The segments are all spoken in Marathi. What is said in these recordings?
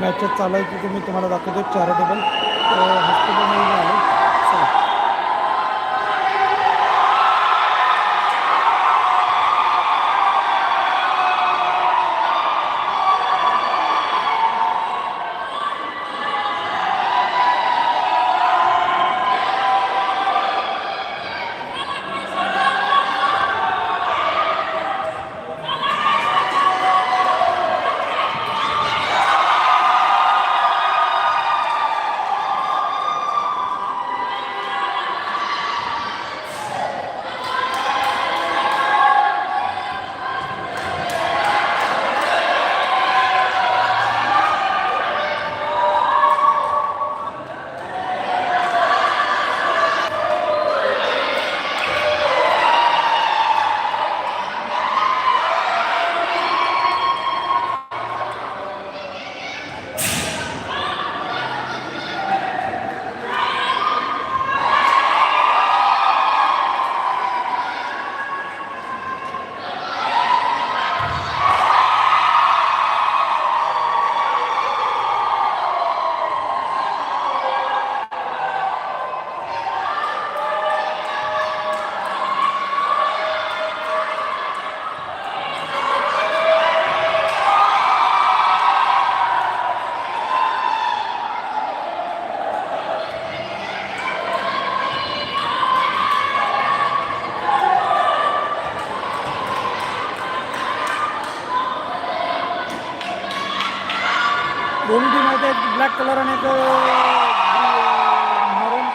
मॅचेस चालायची आहे की तुम्ही तुम्हाला दाखवतो. चॅरिटेबल हॉस्पिटलमध्ये आलो चला दोन्ही टीम आहेत एक ब्लॅक कलर आणि एक मरून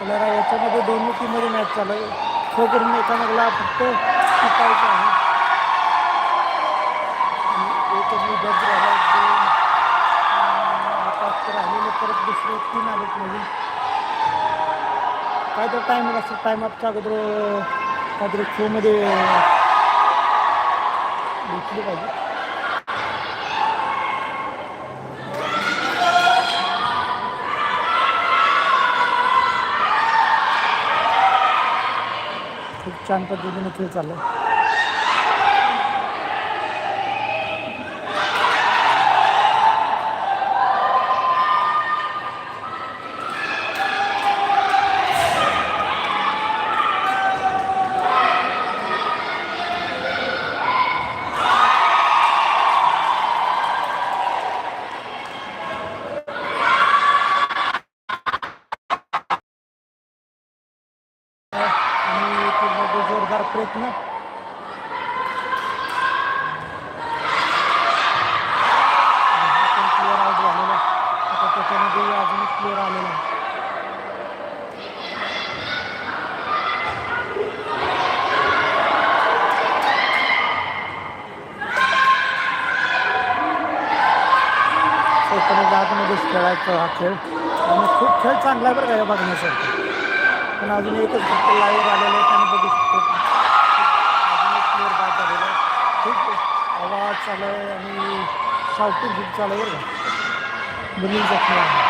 कलर आहे याच्यामध्ये दोन्ही टीममध्ये मॅच चालू आहे खो करून एकामेकाला फक्त टिपायचं आहे. एकच मी राहिलेले परत दुसरे तीन आलेत नवीन. काय तर टाईम असं टाईम अपच्या अगोदर काहीतरी शोमध्ये भेटली पाहिजे खूप छान पद्धतीने खेळ चालला आणि पूर्ण जोरदार प्रयत्न क्लिअर आउट झालेला आता त्याच्यामध्ये अजून क्लिअर आलेला आहे सेकंड आतमध्येच खेळायचा हा खेळ आणि खूप खेळ चांगला आहे बरं का या बघण्यासाठी पण अजून एकच फक्त लाईव्ह आलेलं आहे त्याने बघू शकतो अजून एक क्लिअर बाद झालेला आहे खूप आवाज चालू आहे आणि शावटिंग खूप चालू आहे बरं का दोन्हीचा खेळ आहे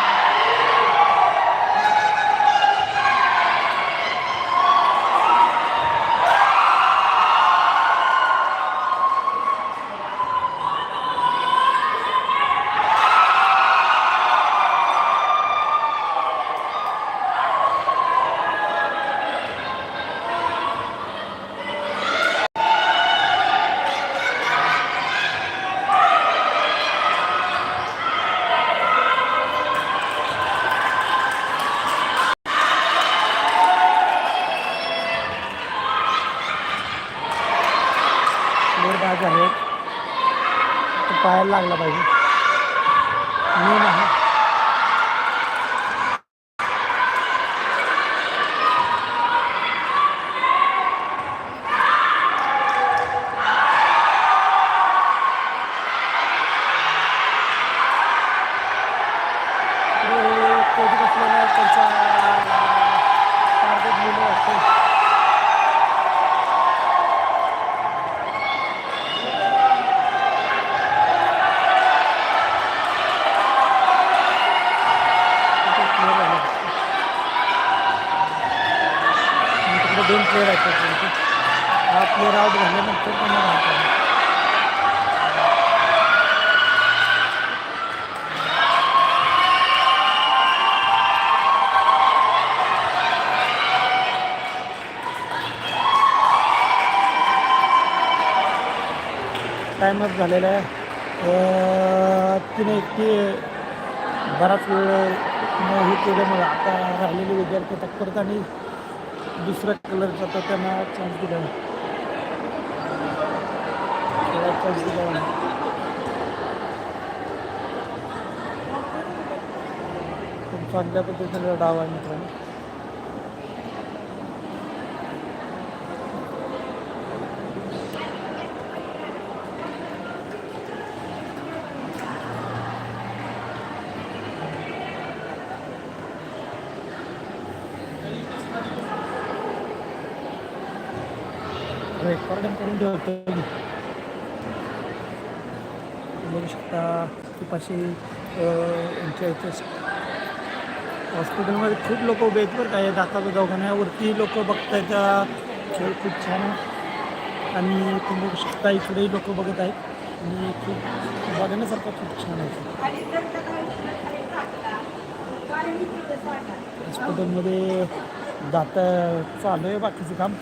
तो पाहायला लागला पाहिजे आता दोन प्लेअर आहेत हा प्लेअर आउट झाल्यानंतर त्यांना राहत आहे टायमच झालेला आहे. तिने इतकी बराच वेळ हे केल्यामुळे आता राहिलेले विद्यार्थी तत्परताने दुसऱ्या कलरचा तर त्यांना चान्स दिला चान्स दिला नाही. खूप चांगल्या पद्धतीने डाव आहे मित्रांनो रेकॉर्डिंग करून ठेवतो बघू शकता खूप असे यांच्या इथे हॉस्पिटलमध्ये खूप लोक उभे आहेत बरं काय दाखवतो दवाखान्यावरती लोक बघत आहेत खेळ खूप छान आहे आणि तुम्ही बघू शकता इकडेही लोक बघत आहेत आणि खूप बघण्यासारखं खूप छान आहे हॉस्पिटलमध्ये जाता चालू आहे बाकीचं काम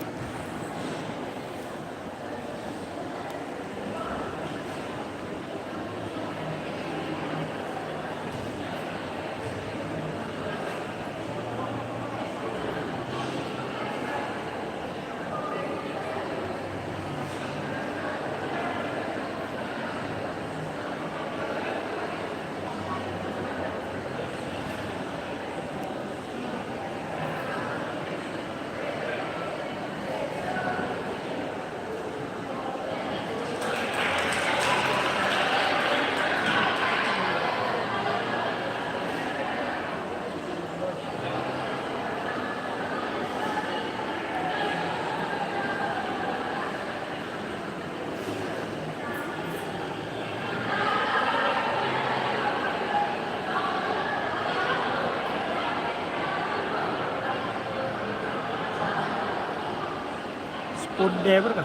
स्पोर्ट डे आहे का?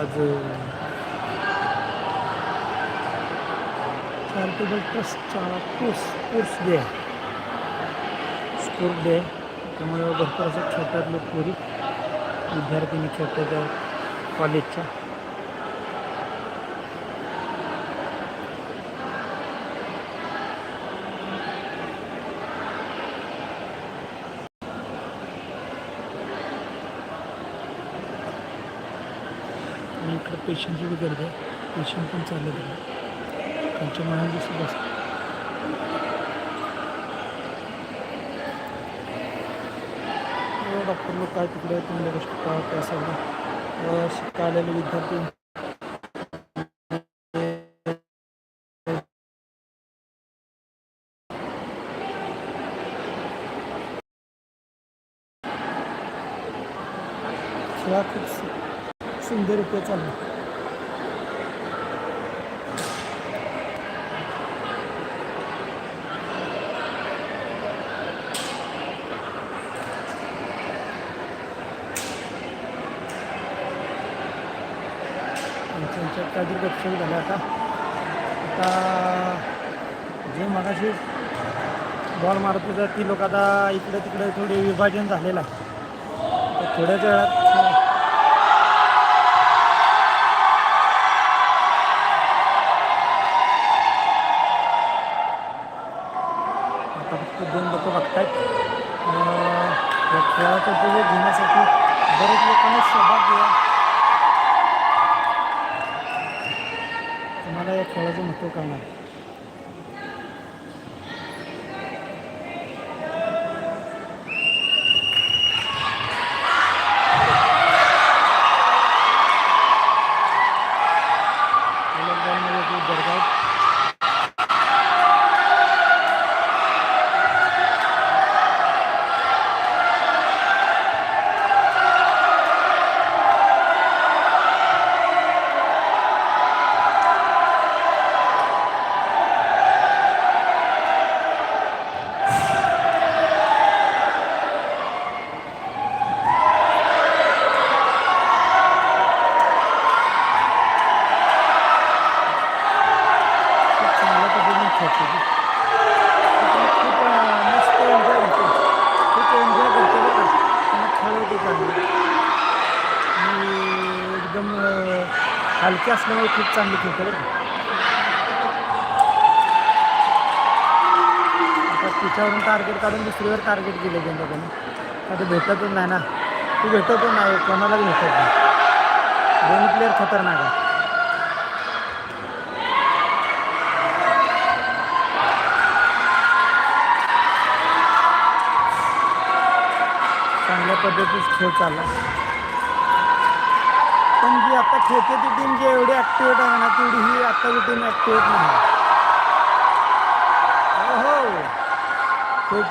आज चॅरिटेबल ट्रस्टचा कोर्स कोर्स डे आहे स्पोर्ट डे त्यामुळे भरपूर असं खेळतात लोक पोरी। विद्यार्थ्यांनी खेळतात कॉलेजच्या पेशंटची बी गर्दी आहे. पेशंट पण चालले गेले त्यांच्या मनात दिसत असतं. हो, डॉक्टर लोक काय तिकडे तुम्ही बघू शकता त्या सगळं. शिकायलेले विद्यार्थी. खूप सुंदर रुपये चालू आहे. आमच्या यांच्यात काहीतरी झालं आता. आता जे मगाशी बॉल मारत होता ती लोक आता इकडं तिकडे थोडे विभाजन झालेलं आहे. तर थोड्याच वेळात आता फक्त दोन लोक बघतायत अं, या खेळाचा उपयोग घेण्यासाठी बरेच लोकांनी सहभाग दिला तुम्हाला या खेळाचं महत्त्व कळणार पहिल्या बॉलमध्ये ते गरगाव खूप चांगल्या पद्धतीने खेळतो ती. खूप खूप, अं, मस्त एन्जॉय करतो खूप एन्जॉय करतो बरं का. आणि खेळवतो चांगलं आणि एकदम अं, हलकी असल्यामुळे खूप चांगली खेळते बरं आता तिच्यावरून टार्गेट काढून दुसरीवर टार्गेट दिलं गेलं त्यांनी आता भेटतच नाही ना. तू भेटतच नाही. कोणाला भेटत नाही. दोन प्लेअर खतरनाक आहे चांगल्या पद्धतीत खेळ चालला. पण जी आता खेळते टीम जी एवढी ॲक्टिवेट आहे ना तेवढी ही आत्ताची टीम ॲक्टिवेट नाही. हो. हो खूप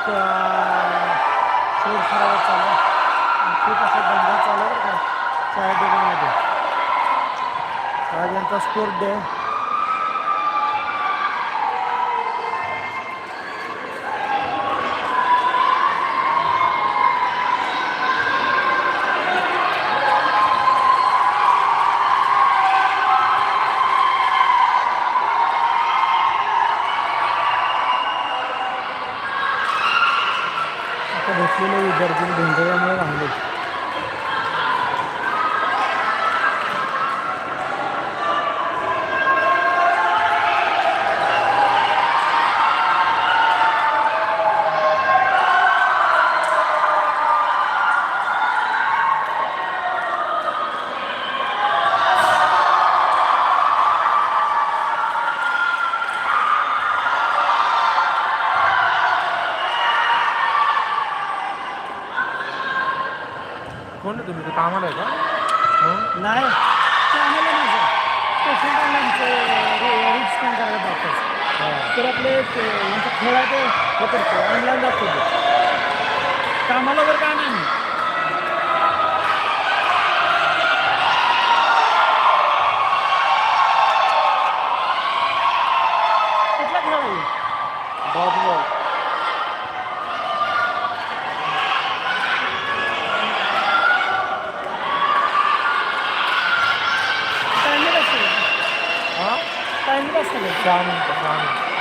खराब चालू आहे. खूप असा दंगा चालू आहे का. शाळेमध्ये आज यांचा स्पोर्ट डे आहे. आता भेटलेले विद्यार्थी भेंजळ्यामुळे राहिले कोण आहे तुम्ही ते कामाला आहे का? हो? नाही. पेशंट आहे आमचे स्कॅन करायला तर आपले ते खेळ ते हे करतो. ऑनलाईन दाखवतो. कामाला वगैरे काय नाही मी. कुठला खेळ आहे बॉल टायमिंग असतं का हां टायमिंग असतं का सहा मिनिटं सहा मिनिटं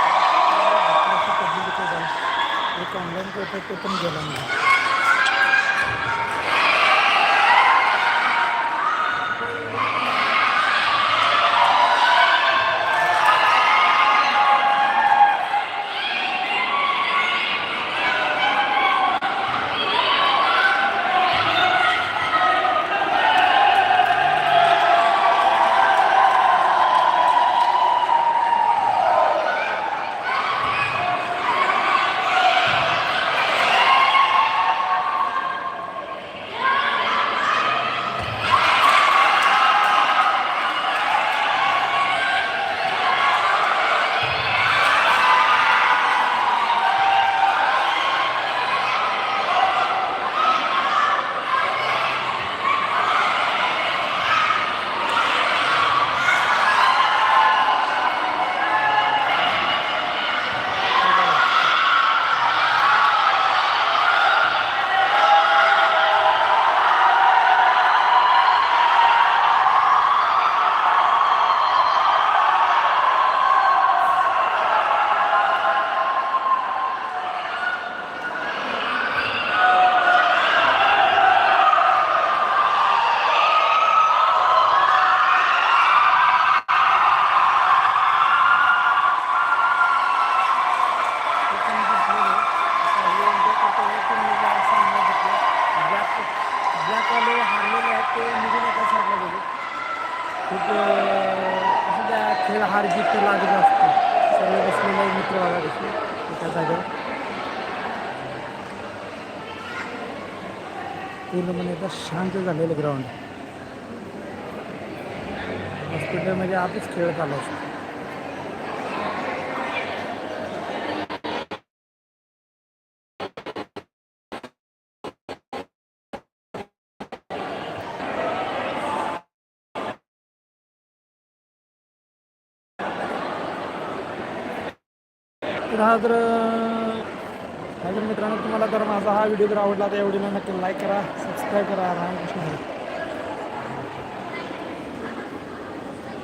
थोडंसं पब्लिक झालं एक ऑनलाईन ते पण गेला नाही ब्लॅकवाले हारलेले आहेत ते निघून एका साईडला गेले खूप अं, असं त्या खेळ हार जीत तर लागत असते. सर्व बसलेले मित्र बघा दिसले एका जागेवर. पूर्णपणे म्हणजे आता शांत झालेलं ग्राउंड हॉस्पिटलमध्ये आतच खेळ चालू असतो. तर हा जर हा जर मित्रांनो तुम्हाला जर माझा हा व्हिडिओ जर आवडला तर या व्हिडिओला नक्की लाईक करा सबस्क्राईब करा. रामकृष्ण